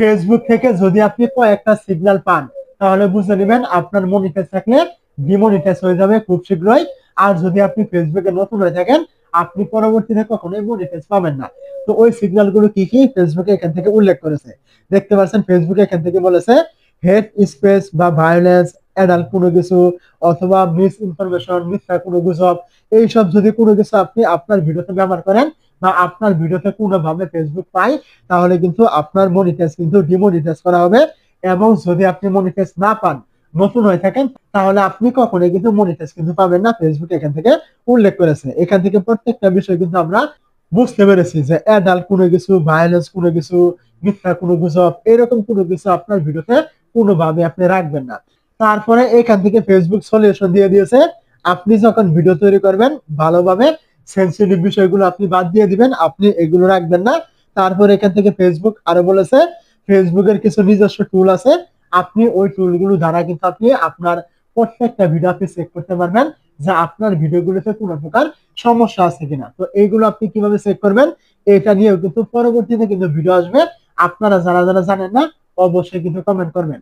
Facebook থেকে যদি আপনি কয়েকটা সিগন্যাল পান, তাহলে বুঝে নেবেন আপনার মনিটাইজ থাকলে ডিমনিটাইজ হয়ে যাবে খুব শীঘ্রই। আর যদি আপনি ফেসবুকে নতুন হয়ে থাকেন, আপনি পরবর্তীতে কখনোই মনিটাইজ পাবেন না। তো ওই সিগন্যালগুলো কি কি? ফেসবুকে এখান থেকে উল্লেখ করেছে। দেখতে পাচ্ছেন ফেসবুকে এখান থেকে বলেছে হেড স্পেস বা ভায়োলেন্স অ্যাডাল্ট কোনো কিছু, অথবা মিস ইনফরমেশন মিথ্যা কোনো গুজব, এইসব যদি কোনো কিছু আপনি আপনার ভিডিওতে ব্যবহার করেন বা আপনার ভিডিওতে কোনোভাবে ফেসবুক পায় তাহলে কিন্তু আপনার মনিটাইজ কিন্তু ডিমনিটাইজ করা হবে এবং যদি আপনি মনিটাইজ না পান, নতুন হয়ে থাকেন, তাহলে আপনি কখনোই কিন্তু মনিটাইজ কিন্তু পাবেন না ফেসবুক এখান থেকে উল্লেখ করেছে। এখান থেকে প্রত্যেকটা বিষয় কিন্তু আমরা বুঝতে পেরেছি যে অ্যাডাল্ট কোনো কিছু ভায়োলেন্স কোনো কিছু, মিথ্যা কোনো গুজব, এরকম কোনো কিছু আপনার ভিডিওতে কোনোভাবে আপনি রাখবেন না। তারপরে এখান থেকে ফেসবুক সলিউশন দিয়ে দিয়েছে। আপনি যখন ভিডিও তৈরি করবেন, ভালোভাবে সেন্সিটিভ বিষয়গুলো আপনি বাদ দিয়ে দিবেন, আপনি এগুলো রাখবেন না। তারপর এখান থেকে ফেসবুক আরও বলেছে ফেসবুকের কিছু নিজস্ব টুল আছে। আপনি ওই টুলগুলো দ্বারা কিন্তু আপনি আপনার প্রত্যেকটা ভিডিও আপনি চেক করতে পারবেন যে আপনার ভিডিওগুলোতে কোনো প্রকার সমস্যা আছে কিনা। তো এইগুলো আপনি কীভাবে চেক করবেন, এটা নিয়েও কিন্তু পরবর্তীতে কিন্তু ভিডিও আসবে। আপনারা যারা যারা জানেন না, অবশ্যই কিন্তু কমেন্ট করবেন।